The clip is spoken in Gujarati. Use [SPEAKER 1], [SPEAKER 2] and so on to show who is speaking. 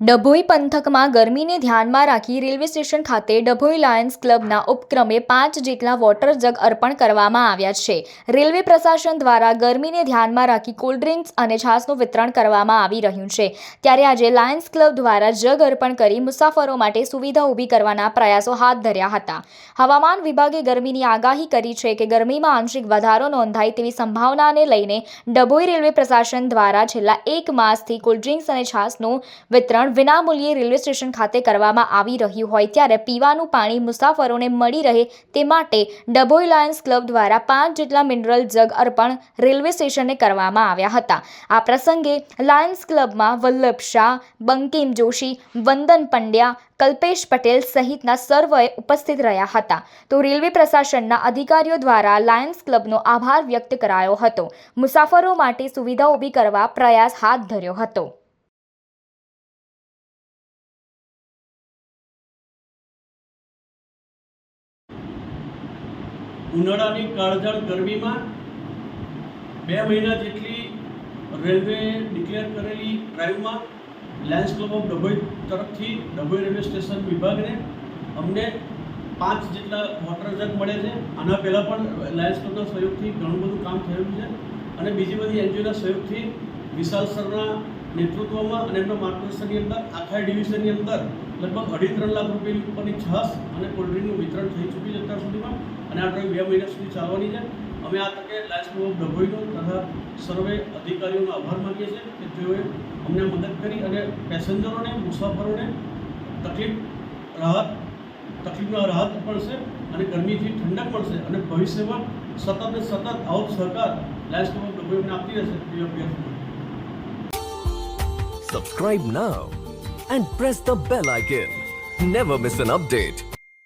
[SPEAKER 1] ડભોઈ પંથકમાં ગરમીને ધ્યાનમાં રાખી રેલવે સ્ટેશન ખાતે ડભોઈ લાયન્સ ક્લબના ઉપક્રમે પાંચ જેટલા વોટર જગ અર્પણ કરવામાં આવ્યા છે. રેલવે પ્રશાસન દ્વારા ગરમીને ધ્યાનમાં રાખી કોલ્ડ્રિંક્સ અને છાસનું વિતરણ કરવામાં આવી રહ્યું છે. ત્યારે આજે લાયન્સ ક્લબ દ્વારા જગ અર્પણ કરી મુસાફરો માટે સુવિધા ઊભી કરવાના પ્રયાસો હાથ ધર્યા હતા. હવામાન વિભાગે ગરમીની આગાહી કરી છે કે ગરમીમાં આંશિક વધારો નોંધાય તેવી સંભાવનાને લઈને ડભોઈ રેલવે પ્રશાસન દ્વારા છેલ્લા એક માસથી કોલ્ડ્રિંક્સ અને છાસનું વિતરણ વિનામૂલ્યે રેલવે સ્ટેશન ખાતે કરવામાં આવી રહ્યું હોય ત્યારે પીવાનું પાણી મુસાફરોને મળી રહે તે માટે ડભોઈ લાયન્સ ક્લબ દ્વારા પાંચ જેટલા મિનરલ જગ અર્પણ રેલવે સ્ટેશને કરવામાં આવ્યા હતા. આ પ્રસંગે લાયન્સ ક્લબમાં વલ્લભ શાહ, બંકિમ જોશી, વંદન પંડ્યા, કલ્પેશ પટેલ સહિતના સર્વએ ઉપસ્થિત રહ્યા હતા. તો રેલવે પ્રશાસનના અધિકારીઓ દ્વારા લાયન્સ ક્લબનો આભાર વ્યક્ત કરાયો હતો. મુસાફરો માટે સુવિધા ઊભી કરવા પ્રયાસ હાથ ધર્યો હતો.
[SPEAKER 2] ઉનાળાની કાળઝાળ ગરમીમાં બે મહિના જેટલી રેલવે ડિક્લેર કરેલી ડ્રાઈવમાં લાયન્સ ક્લબ ઓફ ડભોઈ તરફથી, ડભોઈ રેલવે સ્ટેશન વિભાગને અમને પાંચ જેટલા વોટર મળે છે. આના પહેલાં પણ લાયન્સ ક્લબના સહયોગથી ઘણું બધું કામ થયું છે. અને બીજી બધી એનજીઓના સહયોગથી વિશાલ સરના નેતૃત્વમાં અને એમના માર્ગદર્શનની અંદર આખા ડિવિઝનની અંદર લગભગ અઢી ત્રણ લાખ રૂપિયાની ઉપરની છાશ અને કોલ્ડ્રિંકનું વિતરણ થઈ ચૂક્યું છે. અત્યાર સુધીમાં અને આ બે મહિના સુધી ચાલવાની છે અમે આ તકે લાયન્સ ક્લબ ડભોઈનો તથા સર્વે અધિકારીઓનો આભાર માનીએ છીએ કે તેઓએ અમને મદદ કરી અને પેસેન્જરોને, મુસાફરોને તકલીફ, રાહત તકલીફમાં રાહત મળશે અને ગરમીથી ઠંડક મળશે અને ભવિષ્યમાં સતત સતત આવો સહકાર લાયન્સ ઓફ ડભોઈ અમને આપતી રહેશે તેવી અભ્યર્થના
[SPEAKER 3] Subscribe now and press the bell icon. Never miss an update.